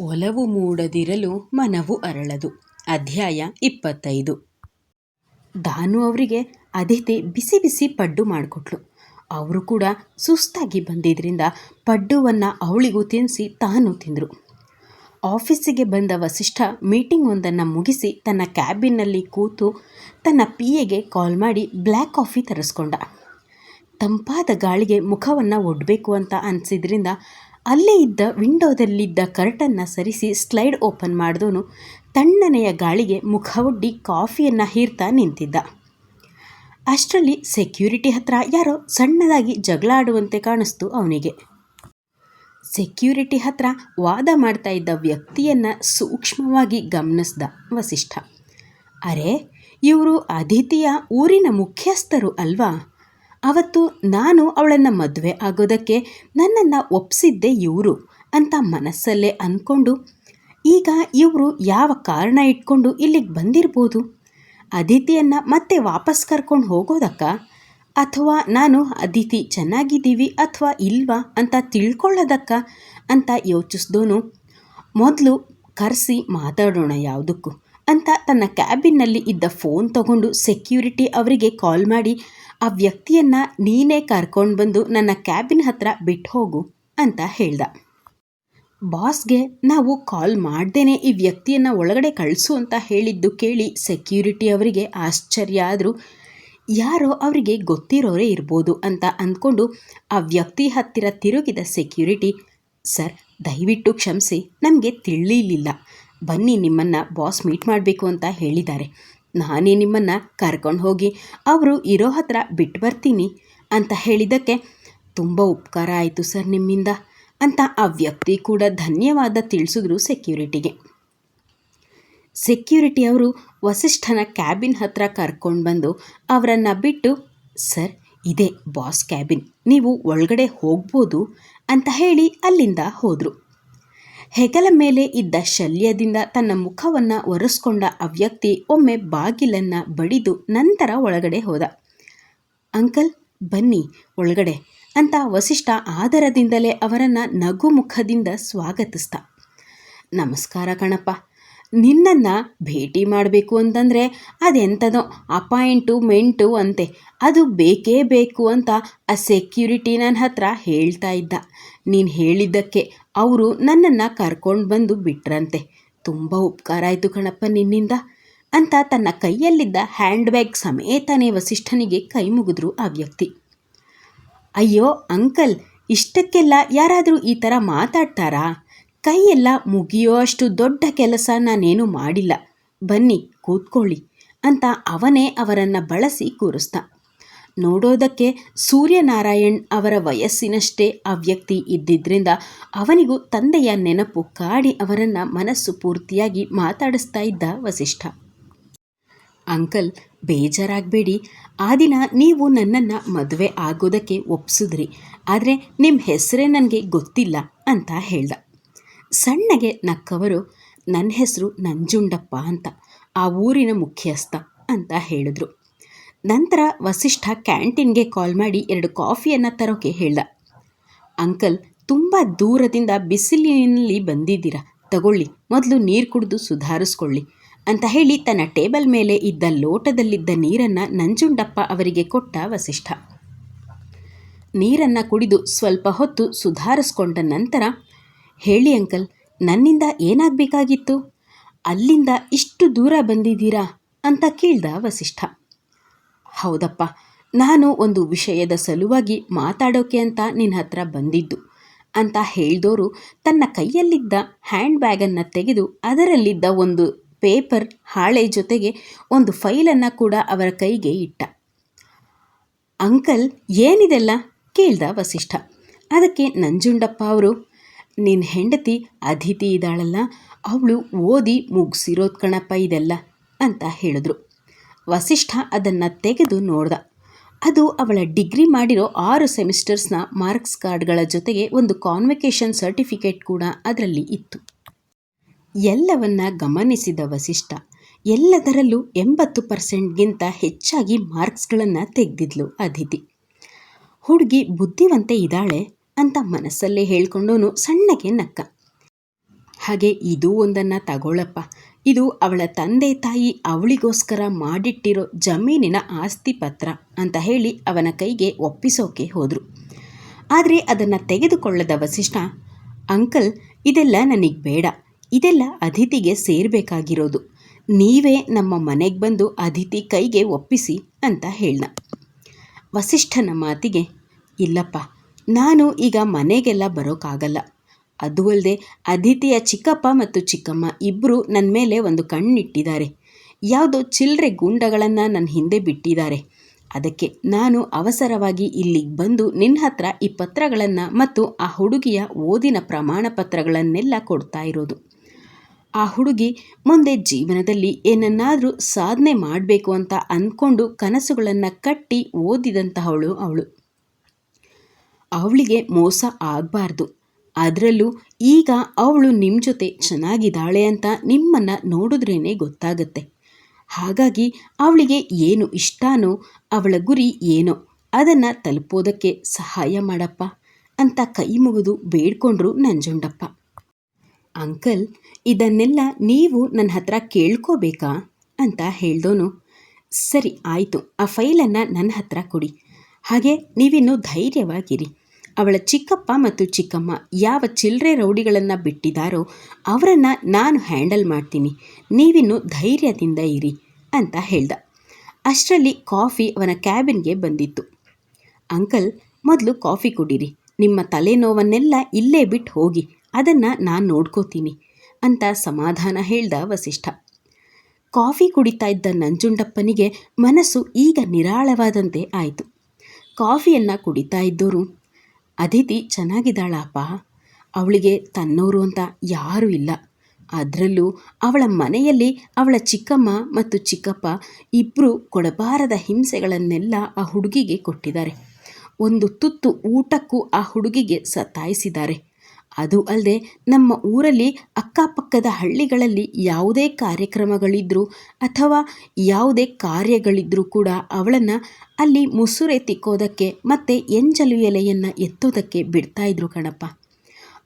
ಒಲವು ಮೂಡದಿರಲು ಮನವು ಅರಳದು. ಅಧ್ಯಾಯ ಇಪ್ಪತ್ತೈದು. ದಾನು ಅವರಿಗೆ ಅದಿತಿ ಬಿಸಿ ಬಿಸಿ ಪಡ್ಡು ಮಾಡಿಕೊಟ್ಲು. ಅವರು ಕೂಡ ಸುಸ್ತಾಗಿ ಬಂದಿದ್ದರಿಂದ ಪಡ್ಡುವನ್ನು ಅವಳಿಗೂ ತಿನ್ನಿಸಿ ತಾನು ತಿಂದರು. ಆಫೀಸಿಗೆ ಬಂದ ವಸಿಷ್ಠ ಮೀಟಿಂಗ್ ಒಂದನ್ನು ಮುಗಿಸಿ ತನ್ನ ಕ್ಯಾಬಿನ್ನಲ್ಲಿ ಕೂತು ತನ್ನ ಪಿ ಎಗೆ ಕಾಲ್ ಮಾಡಿ ಬ್ಲ್ಯಾಕ್ ಕಾಫಿ ತರಿಸ್ಕೊಂಡ. ತಂಪಾದ ಗಾಳಿಗೆ ಮುಖವನ್ನು ಒಡ್ಬೇಕು ಅಂತ ಅನಿಸಿದ್ರಿಂದ ಅಲ್ಲೇ ಇದ್ದ ವಿಂಡೋದಲ್ಲಿದ್ದ ಕರ್ಟನ್ನ ಸರಿಸಿ ಸ್ಲೈಡ್ ಓಪನ್ ಮಾಡಿದವನು ತಣ್ಣನೆಯ ಗಾಳಿಗೆ ಮುಖ ಒಡ್ಡಿ ಕಾಫಿಯನ್ನು ಹೀರ್ತಾ ನಿಂತಿದ್ದ. ಅಷ್ಟರಲ್ಲಿ ಸೆಕ್ಯೂರಿಟಿ ಹತ್ರ ಯಾರೋ ಸಣ್ಣದಾಗಿ ಜಗಳ ಆಡುವಂತೆ ಕಾಣಿಸ್ತು ಅವನಿಗೆ. ಸೆಕ್ಯೂರಿಟಿ ಹತ್ರ ವಾದ ಮಾಡ್ತಾ ಇದ್ದ ವ್ಯಕ್ತಿಯನ್ನು ಸೂಕ್ಷ್ಮವಾಗಿ ಗಮನಿಸ್ದ ವಸಿಷ್ಠ. ಅರೆ, ಇವರು ಅದಿತಿಯ ಊರಿನ ಮುಖ್ಯಸ್ಥರು ಅಲ್ವಾ? ಅವತ್ತು ನಾನು ಅವಳನ್ನು ಮದುವೆ ಆಗೋದಕ್ಕೆ ನನ್ನನ್ನು ಒಪ್ಪಿಸಿದ್ದೆ ಇವರು ಅಂತ ಮನಸ್ಸಲ್ಲೇ ಅಂದ್ಕೊಂಡು ಈಗ ಇವರು ಯಾವ ಕಾರಣ ಇಟ್ಕೊಂಡು ಇಲ್ಲಿಗೆ ಬಂದಿರ್ಬೋದು? ಅದಿತಿಯನ್ನು ಮತ್ತೆ ವಾಪಸ್ ಕರ್ಕೊಂಡು ಹೋಗೋದಕ್ಕ? ಅಥವಾ ನಾನು ಅದಿತಿ ಚೆನ್ನಾಗಿದ್ದೀವಿ ಅಥವಾ ಇಲ್ವಾ ಅಂತ ತಿಳ್ಕೊಳ್ಳೋದಕ್ಕ ಅಂತ ಯೋಚಿಸ್ದೋನು, ಮೊದಲು ಕರೆಸಿ ಮಾತಾಡೋಣ ಯಾವುದಕ್ಕೂ ಅಂತ ತನ್ನ ಕ್ಯಾಬಿನ್ನಲ್ಲಿ ಇದ್ದ ಫೋನ್ ತಗೊಂಡು ಸೆಕ್ಯೂರಿಟಿ ಅವರಿಗೆ ಕಾಲ್ ಮಾಡಿ ಆ ವ್ಯಕ್ತಿಯನ್ನು ನೀನೇ ಕರ್ಕೊಂಡು ಬಂದು ನನ್ನ ಕ್ಯಾಬಿನ್ ಹತ್ರ ಬಿಟ್ಟು ಹೋಗು ಅಂತ ಹೇಳ್ದ. ಬಾಸ್ಗೆ, ನಾವು ಕಾಲ್ ಮಾಡ್ದೇನೆ ಈ ವ್ಯಕ್ತಿಯನ್ನು ಒಳಗಡೆ ಕಳಿಸು ಅಂತ ಹೇಳಿದ್ದು ಕೇಳಿ ಸೆಕ್ಯೂರಿಟಿ ಅವರಿಗೆ ಆಶ್ಚರ್ಯ ಆದರೂ, ಯಾರೋ ಅವರಿಗೆ ಗೊತ್ತಿರೋರೇ ಇರ್ಬೋದು ಅಂತ ಅಂದ್ಕೊಂಡು ಆ ವ್ಯಕ್ತಿ ಹತ್ತಿರ ತಿರುಗಿದ ಸೆಕ್ಯೂರಿಟಿ ಸರ್, ದಯವಿಟ್ಟು ಕ್ಷಮಿಸಿ, ನಮಗೆ ತಿಳಿಲಿಲ್ಲ ಬನ್ನಿ ನಿಮ್ಮನ್ನು ಬಾಸ್ ಮೀಟ್ ಮಾಡಬೇಕು ಅಂತ ಹೇಳಿದ್ದಾರೆ. ನಾನೇ ನಿಮ್ಮನ್ನು ಕರ್ಕೊಂಡು ಹೋಗಿ ಅವರು ಇರೋ ಹತ್ರ ಬಿಟ್ಟು ಬರ್ತೀನಿ ಅಂತ ಹೇಳಿದ್ದಕ್ಕೆ ತುಂಬ ಉಪಕಾರ ಆಯಿತು ಸರ್ ನಿಮ್ಮಿಂದ ಅಂತ ಆ ವ್ಯಕ್ತಿ ಕೂಡ ಧನ್ಯವಾದ ತಿಳಿಸಿದ್ರು ಸೆಕ್ಯೂರಿಟಿಗೆ. ಸೆಕ್ಯೂರಿಟಿ ಅವರು ವಸಿಷ್ಠನ ಕ್ಯಾಬಿನ್ ಹತ್ರ ಕರ್ಕೊಂಡು ಬಂದು ಅವರನ್ನು ಬಿಟ್ಟು, ಸರ್, ಇದೇ ಬಾಸ್ ಕ್ಯಾಬಿನ್, ನೀವು ಒಳಗಡೆ ಹೋಗ್ಬೋದು ಅಂತ ಹೇಳಿ ಅಲ್ಲಿಂದ ಹೋದರು. ಹೆಗಲ ಮೇಲೆ ಇದ್ದ ಶಲ್ಯದಿಂದ ತನ್ನ ಮುಖವನ್ನು ಒರೆಸ್ಕೊಂಡ ಆ ವ್ಯಕ್ತಿ ಒಮ್ಮೆ ಬಾಗಿಲನ್ನು ಬಡಿದು ನಂತರ ಒಳಗಡೆ ಹೋದ. ಅಂಕಲ್, ಬನ್ನಿ ಒಳಗಡೆ ಅಂತ ವಸಿಷ್ಠ ಆದರದಿಂದಲೇ ಅವರನ್ನು ನಗು ಮುಖದಿಂದ ಸ್ವಾಗತಿಸ್ತ ನಮಸ್ಕಾರ ಕಣಪ್ಪ, ನಿನ್ನನ್ನು ಭೇಟಿ ಮಾಡಬೇಕು ಅಂತಂದರೆ ಅದೆಂಥದೋ ಅಪಾಯಿಂಟು ಮೆಂಟು ಅಂತೆ, ಅದು ಬೇಕೇ ಬೇಕು ಅಂತ ಆ ಸೆಕ್ಯೂರಿಟಿ ನನ್ನ ಹತ್ರ ಹೇಳ್ತಾ ಇದ್ದ. ನೀನು ಹೇಳಿದ್ದಕ್ಕೆ ಅವರು ನನ್ನನ್ನು ಕರ್ಕೊಂಡು ಬಂದು ಬಿಟ್ರಂತೆ. ತುಂಬ ಉಪಕಾರ ಆಯಿತು ಕಣಪ್ಪ ನಿನ್ನಿಂದ. ಅಂತ ತನ್ನ ಕೈಯಲ್ಲಿದ್ದ ಹ್ಯಾಂಡ್ ಬ್ಯಾಗ್ ಸಮೇತನೇ ವಸಿಷ್ಠನಿಗೆ ಕೈ ಮುಗಿದ್ರು ಆ ವ್ಯಕ್ತಿ. ಅಯ್ಯೋ, ಅಂಕಲ್, ಇಷ್ಟಕ್ಕೆಲ್ಲ ಯಾರಾದರೂ ಈ ಥರ ಮಾತಾಡ್ತಾರಾ? ಕೈಯೆಲ್ಲ ಮುಗಿಯೋ ಅಷ್ಟು ದೊಡ್ಡ ಕೆಲಸ ನಾನೇನು ಮಾಡಿಲ್ಲ. ಬನ್ನಿ, ಕೂತ್ಕೊಳ್ಳಿ ಅಂತ ಅವನೇ ಅವರನ್ನು ಬಳಸಿ ಕೂರಿಸ್ದ. ನೋಡೋದಕ್ಕೆ ಸೂರ್ಯನಾರಾಯಣ್ ಅವರ ವಯಸ್ಸಿನಷ್ಟೇ ಆ ವ್ಯಕ್ತಿ ಇದ್ದಿದ್ದರಿಂದ ಅವನಿಗೂ ತಂದೆಯ ನೆನಪು ಕಾಡಿ ಅವರನ್ನು ಮನಸ್ಸು ಪೂರ್ತಿಯಾಗಿ ಮಾತಾಡಿಸ್ತಾ ಇದ್ದ ವಸಿಷ್ಠ. ಅಂಕಲ್, ಬೇಜಾರಾಗಬೇಡಿ. ಆ ದಿನ ನೀವು ನನ್ನನ್ನು ಮದುವೆ ಆಗೋದಕ್ಕೆ ಒಪ್ಪಿಸಿದ್ರಿ ಆದರೆ ನಿಮ್ಮ ಹೆಸರೇ ನನಗೆ ಗೊತ್ತಿಲ್ಲ ಅಂತ ಹೇಳ್ದ. ಸಣ್ಣಗೆ ನಕ್ಕವರು ನನ್ನ ಹೆಸರು ನಂಜುಂಡಪ್ಪ ಅಂತ, ಆ ಊರಿನ ಮುಖ್ಯಸ್ಥ ಅಂತ ಹೇಳಿದ್ರು. ನಂತರ ವಸಿಷ್ಠ ಕ್ಯಾಂಟೀನ್ಗೆ ಕಾಲ್ ಮಾಡಿ ಎರಡು ಕಾಫಿಯನ್ನು ತರೋಕೆ ಹೇಳ್ದ. ಅಂಕಲ್, ತುಂಬ ದೂರದಿಂದ ಬಿಸಿಲಿನಲ್ಲಿ ಬಂದಿದ್ದೀರಾ? ತಗೊಳ್ಳಿ, ಮೊದಲು ನೀರು ಕುಡಿದು ಸುಧಾರಿಸ್ಕೊಳ್ಳಿ ಅಂತ ಹೇಳಿ ತನ್ನ ಟೇಬಲ್ ಮೇಲೆ ಇದ್ದ ಲೋಟದಲ್ಲಿದ್ದ ನೀರನ್ನು ನಂಜುಂಡಪ್ಪ ಅವರಿಗೆ ಕೊಟ್ಟ ವಸಿಷ್ಠ. ನೀರನ್ನು ಕುಡಿದು ಸ್ವಲ್ಪ ಹೊತ್ತು ಸುಧಾರಿಸ್ಕೊಂಡ ನಂತರ, ಹೇಳಿ ಅಂಕಲ್, ನನ್ನಿಂದ ಏನಾಗಬೇಕಾಗಿತ್ತು? ಅಲ್ಲಿಂದ ಇಷ್ಟು ದೂರ ಬಂದಿದ್ದೀರಾ? ಅಂತ ಕೇಳ್ದ ವಸಿಷ್ಠ. ಹೌದಪ್ಪ. ನಾನು ಒಂದು ವಿಷಯದ ಸಲುವಾಗಿ ಮಾತಾಡೋಕೆ ಅಂತ ನಿನ್ನ ಹತ್ರ ಬಂದಿದ್ದು. ಅಂತ ಹೇಳಿದವರು ತನ್ನ ಕೈಯಲ್ಲಿದ್ದ ಹ್ಯಾಂಡ್ ಬ್ಯಾಗನ್ನು ತೆಗೆದು ಅದರಲ್ಲಿದ್ದ ಒಂದು ಪೇಪರ್ ಹಾಳೆ ಜೊತೆಗೆ ಒಂದು ಫೈಲನ್ನು ಕೂಡ ಅವರ ಕೈಗೆ ಇಟ್ಟ. ಅಂಕಲ್, ಏನಿದೆಲ್ಲ? ಕೇಳ್ದ ವಸಿಷ್ಠ. ಅದಕ್ಕೆ ನಂಜುಂಡಪ್ಪ ಅವರು ನಿನ್ನ ಹೆಂಡತಿ ಅತಿಥಿ ಇದ್ದಾಳಲ್ಲ, ಅವಳು ಓದಿ ಮುಗಿಸಿರೋದು ಕಣಪ್ಪ ಇದೆಲ್ಲ, ಅಂತ ಹೇಳಿದ್ರು. ವಸಿಷ್ಠ ಅದನ್ನು ತೆಗೆದು ನೋಡ್ದ. ಅದು ಅವಳ ಡಿಗ್ರಿ ಮಾಡಿರೋ ಆರು ಸೆಮಿಸ್ಟರ್ಸ್ನ ಮಾರ್ಕ್ಸ್ ಕಾರ್ಡ್ಗಳ ಜೊತೆಗೆ ಒಂದು ಕಾನ್ವೆಕೇಶನ್ ಸರ್ಟಿಫಿಕೇಟ್ ಕೂಡ ಅದರಲ್ಲಿ ಇತ್ತು. ಎಲ್ಲವನ್ನ ಗಮನಿಸಿದ ವಸಿಷ್ಠ ಎಲ್ಲದರಲ್ಲೂ ಎಂಬತ್ತು ಪರ್ಸೆಂಟ್ಗಿಂತ ಹೆಚ್ಚಾಗಿ ಮಾರ್ಕ್ಸ್ಗಳನ್ನು ತೆಗೆದಿದ್ಲು ಅದಿತಿ. ಹುಡುಗಿ ಬುದ್ಧಿವಂತೆ ಇದ್ದಾಳೆ ಅಂತ ಮನಸ್ಸಲ್ಲೇ ಹೇಳ್ಕೊಂಡೋನು ಸಣ್ಣಗೆ ನಕ್ಕ. ಹಾಗೆ ಇದು ಒಂದನ್ನು ತಗೊಳ್ಳಪ್ಪ ಇದು ಅವಳ ತಂದೆ ತಾಯಿ ಅವಳಿಗೋಸ್ಕರ ಮಾಡಿಟ್ಟಿರೋ ಜಮೀನಿನ ಆಸ್ತಿ ಪತ್ರ ಅಂತ ಹೇಳಿ ಅವನ ಕೈಗೆ ಒಪ್ಪಿಸೋಕೆ ಹೋದರು. ಆದರೆ ಅದನ್ನು ತೆಗೆದುಕೊಳ್ಳದ ವಸಿಷ್ಠ, ಅಂಕಲ್, ಇದೆಲ್ಲ ನನಗೆ ಬೇಡ. ಇದೆಲ್ಲ ಅತಿಥಿಗೆ ಸೇರಬೇಕಾಗಿರೋದು. ನೀವೇ ನಮ್ಮ ಮನೆಗೆ ಬಂದು ಅತಿಥಿ ಕೈಗೆ ಒಪ್ಪಿಸಿ ಅಂತ ಹೇಳ್ದ. ವಸಿಷ್ಠನ ಮಾತಿಗೆ, ಇಲ್ಲಪ್ಪ, ನಾನು ಈಗ ಮನೆಗೆಲ್ಲ ಬರೋಕ್ಕಾಗಲ್ಲ ಅದು ಅಲ್ಲದೆ ಅದಿತಿಯ ಚಿಕ್ಕಪ್ಪ ಮತ್ತು ಚಿಕ್ಕಮ್ಮ ಇಬ್ಬರು ನನ್ನ ಮೇಲೆ ಒಂದು ಕಣ್ಣಿಟ್ಟಿದ್ದಾರೆ. ಯಾವುದೋ ಚಿಲ್ಲರೆ ಗೂಂಡಗಳನ್ನು ನನ್ನ ಹಿಂದೆ ಬಿಟ್ಟಿದ್ದಾರೆ. ಅದಕ್ಕೆ ನಾನು ಅವಸರವಾಗಿ ಇಲ್ಲಿಗೆ ಬಂದು ನಿನ್ನ ಹತ್ರ ಈ ಪತ್ರಗಳನ್ನು ಮತ್ತು ಆ ಹುಡುಗಿಯ ಓದಿನ ಪ್ರಮಾಣ ಪತ್ರಗಳನ್ನೆಲ್ಲ ಕೊಡ್ತಾ ಇರೋದು. ಆ ಹುಡುಗಿ ಮುಂದೆ ಜೀವನದಲ್ಲಿ ಏನನ್ನಾದರೂ ಸಾಧನೆ ಮಾಡಬೇಕು ಅಂತ ಅಂದ್ಕೊಂಡು ಕನಸುಗಳನ್ನು ಕಟ್ಟಿ ಓದಿದಂತಹವಳು ಅವಳು. ಅವಳಿಗೆ ಮೋಸ ಆಗಬಾರ್ದು. ಅದರಲ್ಲೂ ಈಗ ಅವಳು ನಿಮ್ಮ ಜೊತೆ ಚೆನ್ನಾಗಿದ್ದಾಳೆ ಅಂತ ನಿಮ್ಮನ್ನು ನೋಡಿದ್ರೇ ಗೊತ್ತಾಗತ್ತೆ. ಹಾಗಾಗಿ ಅವಳಿಗೆ ಏನು ಇಷ್ಟನೋ, ಅವಳ ಗುರಿ ಏನೋ ಅದನ್ನು ತಲುಪೋದಕ್ಕೆ ಸಹಾಯ ಮಾಡಪ್ಪ ಅಂತ ಕೈ ಮುಗಿದು ಬೇಡ್ಕೊಂಡ್ರು ನಂಜುಂಡಪ್ಪ. ಅಂಕಲ್, ಇದನ್ನೆಲ್ಲ ನೀವು ನನ್ನ ಹತ್ರ ಕೇಳ್ಕೋಬೇಕಾ ಅಂತ ಹೇಳ್ದೋನು. ಸರಿ, ಆಯಿತು, ಆ ಫೈಲನ್ನು ನನ್ನ ಹತ್ರ ಕೊಡಿ. ಹಾಗೆ ನೀವಿನ್ನು ಧೈರ್ಯವಾಗಿರಿ. ಅವಳ ಚಿಕ್ಕಪ್ಪ ಮತ್ತು ಚಿಕ್ಕಮ್ಮ ಯಾವ ಚಿಲ್ಲರೆ ರೌಡಿಗಳನ್ನು ಬಿಟ್ಟಿದ್ದಾರೋ ಅವರನ್ನು ನಾನು ಹ್ಯಾಂಡಲ್ ಮಾಡ್ತೀನಿ. ನೀವಿನ್ನು ಧೈರ್ಯದಿಂದ ಇರಿ ಅಂತ ಹೇಳ್ದ. ಅಷ್ಟರಲ್ಲಿ ಕಾಫಿ ಅವನ ಕ್ಯಾಬಿನ್ಗೆ ಬಂದಿತ್ತು. ಅಂಕಲ್, ಮೊದಲು ಕಾಫಿ ಕುಡೀರಿ. ನಿಮ್ಮ ತಲೆನೋವನ್ನೆಲ್ಲ ಇಲ್ಲೇ ಬಿಟ್ಟು ಹೋಗಿ, ಅದನ್ನು ನಾನು ನೋಡ್ಕೋತೀನಿ ಅಂತ ಸಮಾಧಾನ ಹೇಳ್ದ ವಸಿಷ್ಠ. ಕಾಫಿ ಕುಡಿತಾ ಇದ್ದ ನಂಜುಂಡಪ್ಪನಿಗೆ ಮನಸ್ಸು ಈಗ ನಿರಾಳವಾದಂತೆ ಆಯಿತು. ಕಾಫಿಯನ್ನು ಕುಡಿತಾ ಇದ್ದವರು ಅದಿತಿ ಚೆನ್ನಾಗಿದ್ದಾಳಪ್ಪ. ಅವಳಿಗೆ ತನ್ನೋರು ಅಂತ ಯಾರೂ ಇಲ್ಲ. ಅದರಲ್ಲೂ ಅವಳ ಮನೆಯಲ್ಲಿ ಅವಳ ಚಿಕ್ಕಮ್ಮ ಮತ್ತು ಚಿಕ್ಕಪ್ಪ ಇಬ್ಬರು ಕೊಡಬಾರದ ಹಿಂಸೆಗಳನ್ನೆಲ್ಲ ಆ ಹುಡುಗಿಗೆ ಕೊಟ್ಟಿದ್ದಾರೆ. ಒಂದು ತುತ್ತು ಊಟಕ್ಕೂ ಆ ಹುಡುಗಿಗೆ ಸತಾಯಿಸಿದ್ದಾರೆ. ಅದು ಅಲ್ಲದೆ ನಮ್ಮ ಊರಲ್ಲಿ ಅಕ್ಕಪಕ್ಕದ ಹಳ್ಳಿಗಳಲ್ಲಿ ಯಾವುದೇ ಕಾರ್ಯಕ್ರಮಗಳಿದ್ದರೂ ಅಥವಾ ಯಾವುದೇ ಕಾರ್ಯಗಳಿದ್ದರೂ ಕೂಡ ಅವಳನ್ನು ಅಲ್ಲಿ ಮುಸುರೆ ತಿಕ್ಕೋದಕ್ಕೆ ಮತ್ತು ಎಂಜಲು ಎಲೆಯನ್ನು ಎತ್ತೋದಕ್ಕೆ ಬಿಡ್ತಾಯಿದ್ರು ಕಣಪ್ಪ.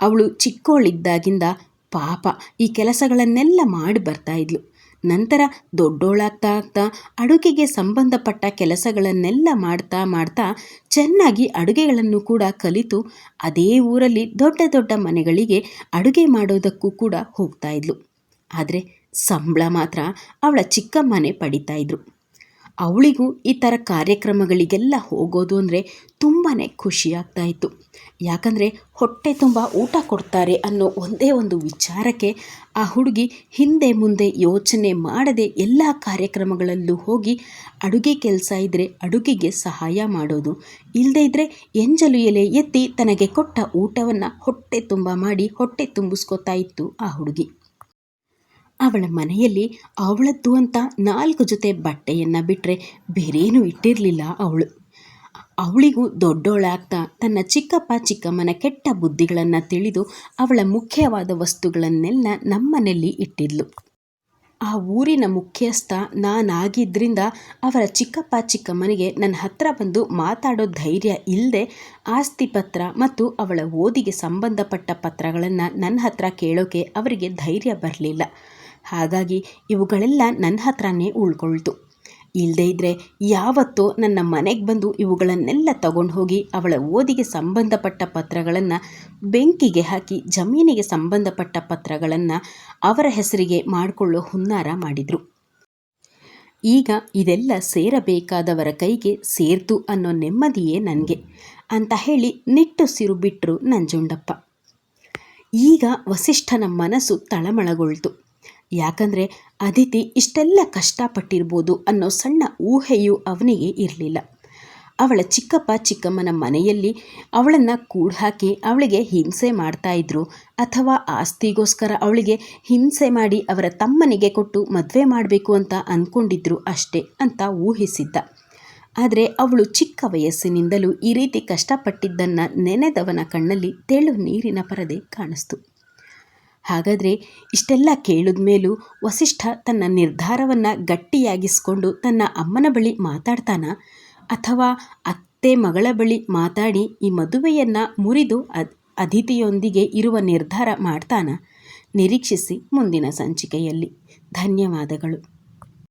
ಅವಳು ಚಿಕ್ಕವಳಿದ್ದಾಗಿಂದ ಪಾಪ ಈ ಕೆಲಸಗಳನ್ನೆಲ್ಲ ಮಾಡಿ ಬರ್ತಾಯಿದ್ಲು ನಂತರ ದೊಡ್ಡೋಳಾಗ್ತಾ ಆಗ್ತಾ ಅಡುಗೆಗೆ ಸಂಬಂಧಪಟ್ಟ ಕೆಲಸಗಳನ್ನೆಲ್ಲ ಮಾಡ್ತಾ ಮಾಡ್ತಾ ಚೆನ್ನಾಗಿ ಅಡುಗೆಗಳನ್ನು ಕೂಡ ಕಲಿತು ಅದೇ ಊರಲ್ಲಿ ದೊಡ್ಡ ದೊಡ್ಡ ಮನೆಗಳಿಗೆ ಅಡುಗೆ ಮಾಡೋದಕ್ಕೂ ಕೂಡ ಹೋಗ್ತಾ ಇದ್ಲು. ಆದರೆ ಸಂಬಳ ಮಾತ್ರ ಅವಳ ಚಿಕ್ಕಮ್ಮನೆ ಪಡಿತಾ ಇದ್ರು. ಅವಳಿಗೂ ಈ ಥರ ಕಾರ್ಯಕ್ರಮಗಳಿಗೆಲ್ಲ ಹೋಗೋದು ಅಂದರೆ ತುಂಬಾ ಖುಷಿಯಾಗ್ತಾ ಇತ್ತು. ಯಾಕಂದರೆ ಹೊಟ್ಟೆ ತುಂಬ ಊಟ ಕೊಡ್ತಾರೆ ಅನ್ನೋ ಒಂದೇ ಒಂದು ವಿಚಾರಕ್ಕೆ ಆ ಹುಡುಗಿ ಹಿಂದೆ ಮುಂದೆ ಯೋಚನೆ ಮಾಡದೆ ಎಲ್ಲ ಕಾರ್ಯಕ್ರಮಗಳಲ್ಲೂ ಹೋಗಿ ಅಡುಗೆ ಕೆಲಸ ಇದ್ದರೆ ಅಡುಗೆಗೆ ಸಹಾಯ ಮಾಡೋದು. ಇಲ್ಲದೇ ಇದ್ದರೆ ಎಂಜಲು ಎಲೆ ಎತ್ತಿ ತನಗೆ ಕೊಟ್ಟ ಊಟವನ್ನು ಹೊಟ್ಟೆ ತುಂಬ ಮಾಡಿ ಹೊಟ್ಟೆ ತುಂಬಿಸ್ಕೊತಾ ಇತ್ತು ಆ ಹುಡುಗಿ. ಅವಳ ಮನೆಯಲ್ಲಿ ಅವಳದ್ದು ಅಂತ ನಾಲ್ಕು ಜೊತೆ ಬಟ್ಟೆಯನ್ನು ಬಿಟ್ಟರೆ ಬೇರೇನೂ ಇಟ್ಟಿರಲಿಲ್ಲ ಅವಳು. ಅವಳಿಗೂ ದೊಡ್ಡೋಳಾಗ್ತಾ ತನ್ನ ಚಿಕ್ಕಪ್ಪ ಚಿಕ್ಕಮ್ಮನ ಕೆಟ್ಟ ಬುದ್ಧಿಗಳನ್ನು ತಿಳಿದು ಅವಳ ಮುಖ್ಯವಾದ ವಸ್ತುಗಳನ್ನೆಲ್ಲ ನಮ್ಮನೆಯಲ್ಲಿ ಇಟ್ಟಿದ್ಲು. ಆ ಊರಿನ ಮುಖ್ಯಸ್ಥ ನಾನಾಗಿದ್ದರಿಂದ ಅವರ ಚಿಕ್ಕಪ್ಪ ಚಿಕ್ಕಮ್ಮನಿಗೆ ನನ್ನ ಹತ್ರ ಬಂದು ಮಾತಾಡೋ ಧೈರ್ಯ ಇಲ್ಲದೆ ಆಸ್ತಿ ಪತ್ರ ಮತ್ತು ಅವಳ ಓದಿಗೆ ಸಂಬಂಧಪಟ್ಟ ಪತ್ರಗಳನ್ನು ನನ್ನ ಹತ್ರ ಕೇಳೋಕೆ ಅವರಿಗೆ ಧೈರ್ಯ ಬರಲಿಲ್ಲ. ಹಾಗಾಗಿ ಇವುಗಳೆಲ್ಲ ನನ್ನ ಹತ್ರನೇ ಉಳ್ಕೊಳ್ತು. ಇಲ್ಲದೇ ಇದ್ದರೆ ಯಾವತ್ತೋ ನನ್ನ ಮನೆಗೆ ಬಂದು ಇವುಗಳನ್ನೆಲ್ಲ ತಗೊಂಡು ಹೋಗಿ ಅವಳ ಓದಿಗೆ ಸಂಬಂಧಪಟ್ಟ ಪತ್ರಗಳನ್ನು ಬೆಂಕಿಗೆ ಹಾಕಿ ಜಮೀನಿಗೆ ಸಂಬಂಧಪಟ್ಟ ಪತ್ರಗಳನ್ನು ಅವರ ಹೆಸರಿಗೆ ಮಾಡಿಕೊಳ್ಳೋ ಹುನ್ನಾರ ಮಾಡಿದರು. ಈಗ ಇದೆಲ್ಲ ಸೇರಬೇಕಾದವರ ಕೈಗೆ ಸೇರ್ತು ಅನ್ನೋ ನೆಮ್ಮದಿಯೇ ನನಗೆ ಅಂತ ಹೇಳಿ ನಿಟ್ಟುಸಿರು ಬಿಟ್ಟರು ನಂಜುಂಡಪ್ಪ. ಈಗ ವಸಿಷ್ಠನ ಮನಸ್ಸು ತಳಮಳಗೊಳ್ತು. ಯಾಕಂದರೆ ಅದಿತಿ ಇಷ್ಟೆಲ್ಲ ಕಷ್ಟಪಟ್ಟಿರ್ಬೋದು ಅನ್ನೋ ಸಣ್ಣ ಊಹೆಯೂ ಅವನಿಗೆ ಇರಲಿಲ್ಲ. ಅವಳ ಚಿಕ್ಕಪ್ಪ ಚಿಕ್ಕಮ್ಮನ ಮನೆಯಲ್ಲಿ ಅವಳನ್ನು ಕೂಡ್ಹಾಕಿ ಅವಳಿಗೆ ಹಿಂಸೆ ಮಾಡ್ತಾಯಿದ್ರು ಅಥವಾ ಆಸ್ತಿಗೋಸ್ಕರ ಅವಳಿಗೆ ಹಿಂಸೆ ಮಾಡಿ ಅವರ ತಮ್ಮನಿಗೆ ಕೊಟ್ಟು ಮದುವೆ ಮಾಡಬೇಕು ಅಂತ ಅಂದ್ಕೊಂಡಿದ್ರು ಅಷ್ಟೇ ಅಂತ ಊಹಿಸಿದ್ದ. ಆದರೆ ಅವಳು ಚಿಕ್ಕ ವಯಸ್ಸಿನಿಂದಲೂ ಈ ರೀತಿ ಕಷ್ಟಪಟ್ಟಿದ್ದನ್ನು ನೆನೆದವನ ಕಣ್ಣಲ್ಲಿ ತೆಳು ನೀರಿನ ಪರದೆ ಕಾಣಿಸ್ತು. ಹಾಗಾದರೆ ಇಷ್ಟೆಲ್ಲ ಕೇಳಿದ ಮೇಲೂ ವಸಿಷ್ಠ ತನ್ನ ನಿರ್ಧಾರವನ್ನು ಗಟ್ಟಿಯಾಗಿಸ್ಕೊಂಡು ತನ್ನ ಅಮ್ಮನ ಬಳಿ ಮಾತಾಡ್ತಾನ? ಅಥವಾ ಅತ್ತೆ ಮಗಳ ಬಳಿ ಮಾತಾಡಿ ಈ ಮದುವೆಯನ್ನು ಮುರಿದು ಅದ್ ಅದಿತಿಯೊಂದಿಗೆ ಇರುವ ನಿರ್ಧಾರ ಮಾಡ್ತಾನ? ನಿರೀಕ್ಷಿಸಿ ಮುಂದಿನ ಸಂಚಿಕೆಯಲ್ಲಿ. ಧನ್ಯವಾದಗಳು.